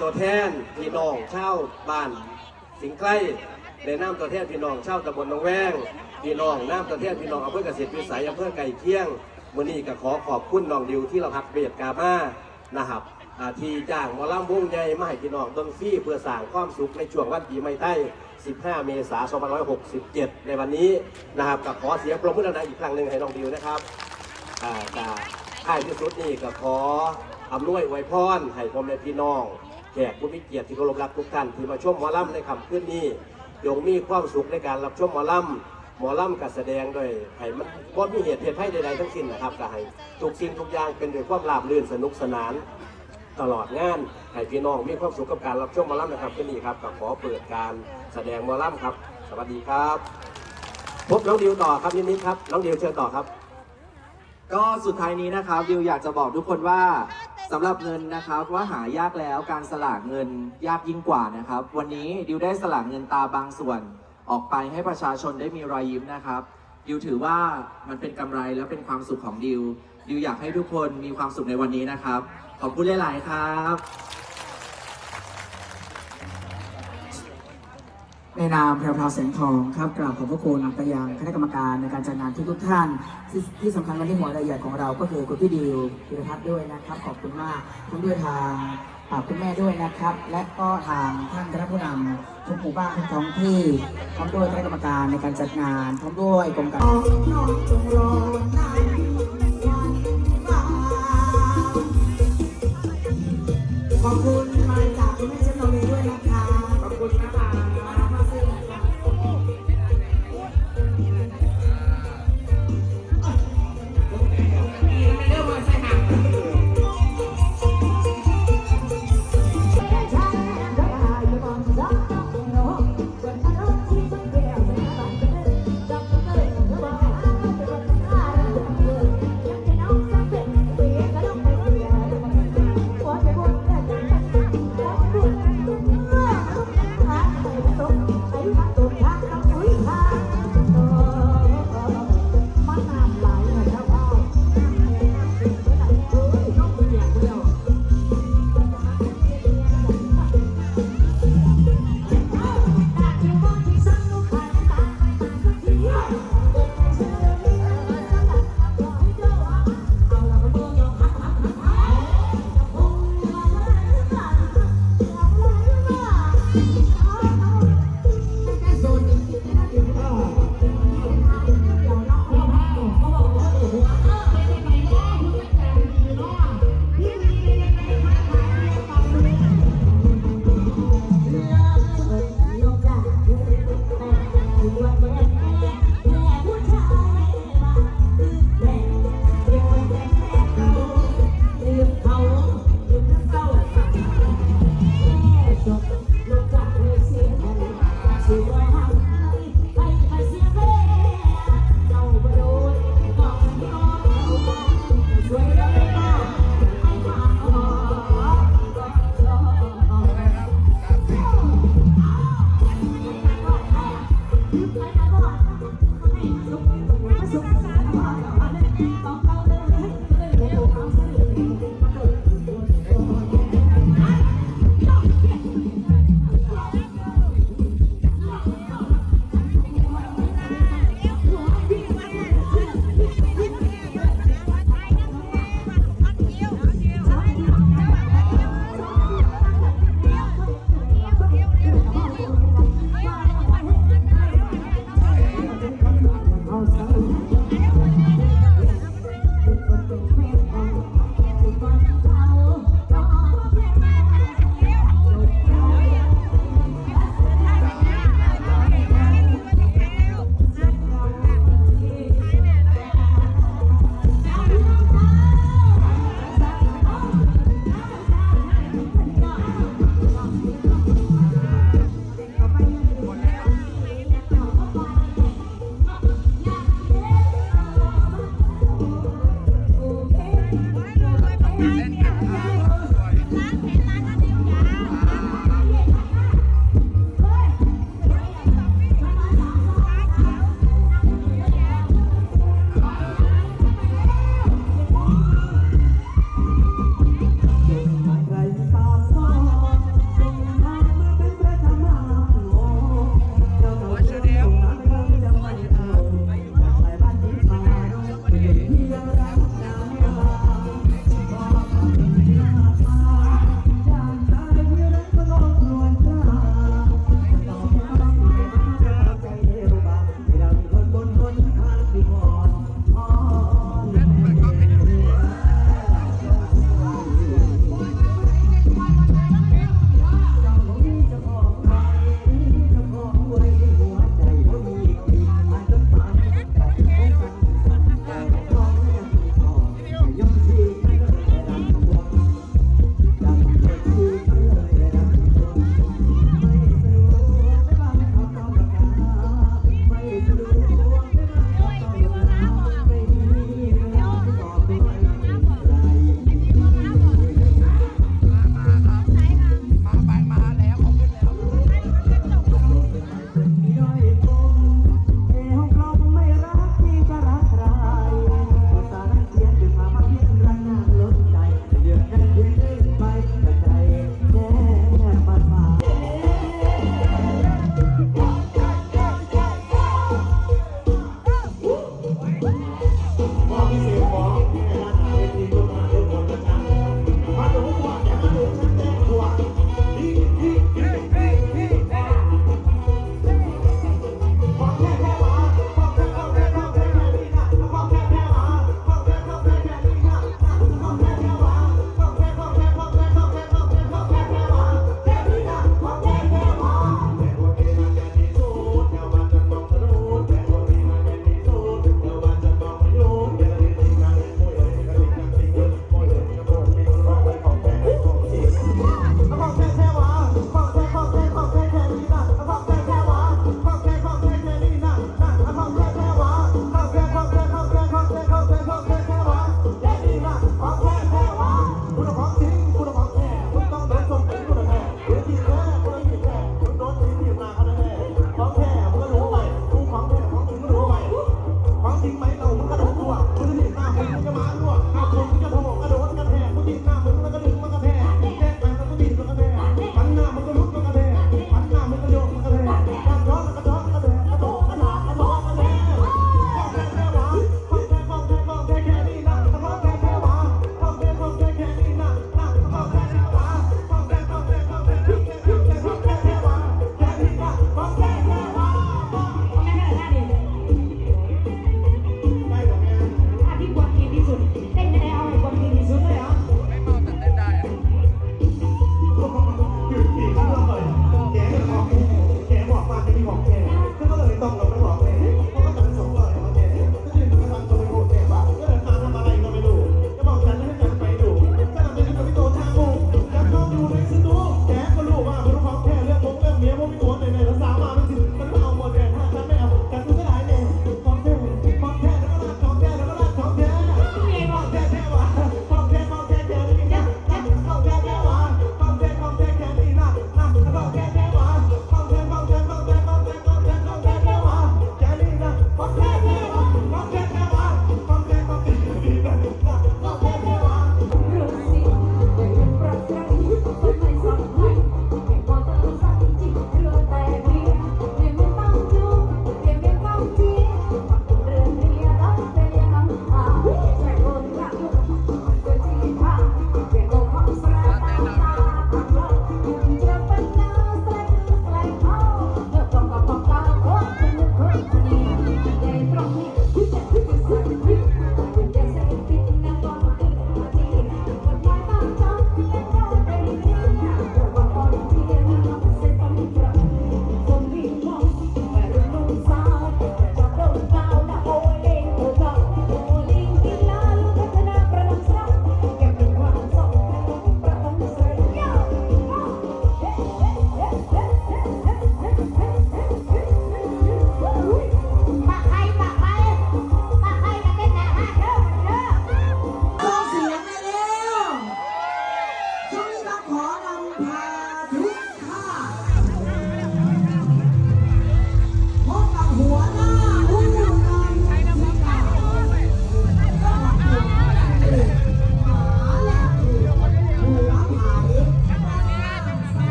ตัวแทนพี่น้องชาวบ้าน สิงใกล้ในน้ำตัวแทนพี่น้องชาวตำบลหนองแวงพี่น้องน้ำตัวแทนพี่น้องอำเภอเกษตรวิสัยอำเภอไก่เคียงมื้อนี้ก็ขอขอบคุณน้องดิวที่เราพักเบียดกามานะครับที่จ้างมอลำวงใหญ่มาให้พี่น้องต้นฟรีเพื่อสร้างความสุขในช่วงวันปีใหม่ไทย15 เมษายน 2567 ในวันนี้นะครับก็ขอเสียงปรบมือดังๆอีกครั้งหนึ่งให้น้องดิวนะครับอ่าจะท้ายที่สุดนี่ก็ขออำนวยอวยพรให้พ่อแม่พี่น้อง แขกผู้มีเกียรติที่เคารพรักทุกท่านที่มาชมหมอลำในค่ำคืนนี้จงมีความสุขในการรับชมหมอลำหมอลำการแสดงโดยให้มันบ่มีเหตุเหตุให้ใดๆทั้งสิ้นนะครับก็ให้ทุกสิ่งทุกอย่างเป็นด้วยความราบรื่นสนุกสนาน ตลอดงานให้พี่น้องมีความสุขกับการรับชมหมอลำนะครับคืนนี้ครับก็ขอเปิดการแสดงหมอลำครับ สวัสดีครับ พบน้องดิวต่อครับนิดๆครับน้องดิวเชิญต่อครับ ก็สุดท้ายนี้นะครับดิวอยากจะบอกทุกคนว่า สำหรับเงินนะครับว่าหายากแล้วการสลากเงินยากยิ่งกว่านะครับ วันนี้ดิวได้สลากเงินตาบางส่วน ออกไปให้ประชาชนได้มีรอยยิ้มนะครับดิวถือว่ามันเป็นกำไรและเป็นความสุขของดิวดิวอยากให้ทุกคนมีความสุขในวันนี้นะครับ ขอบคุณหลาย ๆ ครับ ในนามแพรวพราวแสงทองครับกราบขอบพระคุณไปยังคณะกรรมการในการจัดงานทุกๆท่าน ที่ที่สำคัญวันนี้หัวรายละเอียดของเราก็คือคุณพี่ดิวพิรพัฒน์ด้วยนะครับ ขอบคุณมากพร้อมด้วยทางอ่าคุณแม่ด้วยนะครับ และก็ทางท่านคณะผู้นำทุกหมู่บ้านทุกท้องที่พร้อมด้วยคณะกรรมการในการจัดงานพร้อมด้วยกรมการขอบคุณมาจากคุณแม่เจมส์โนเวย์ด้วยนะคะ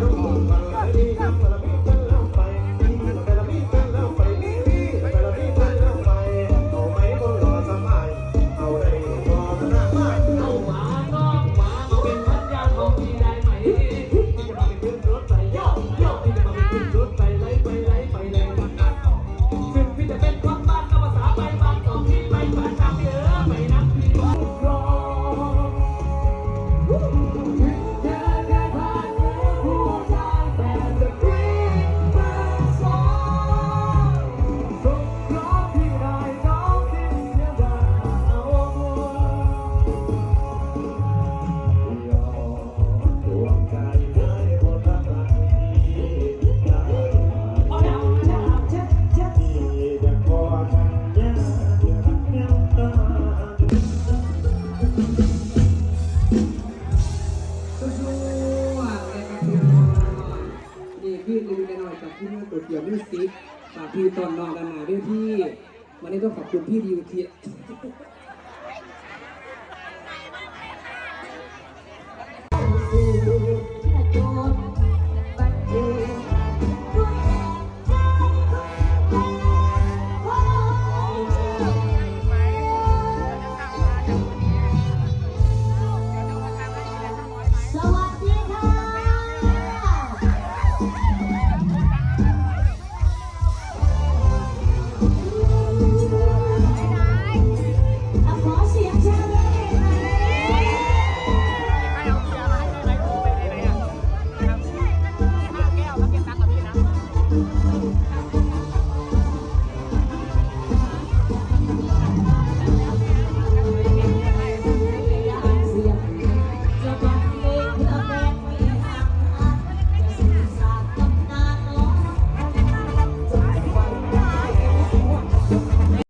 Lord. ตอนน้อนดานาด้วยพี่วันนี้ต้องขอบคุณพี่ดีวเทีย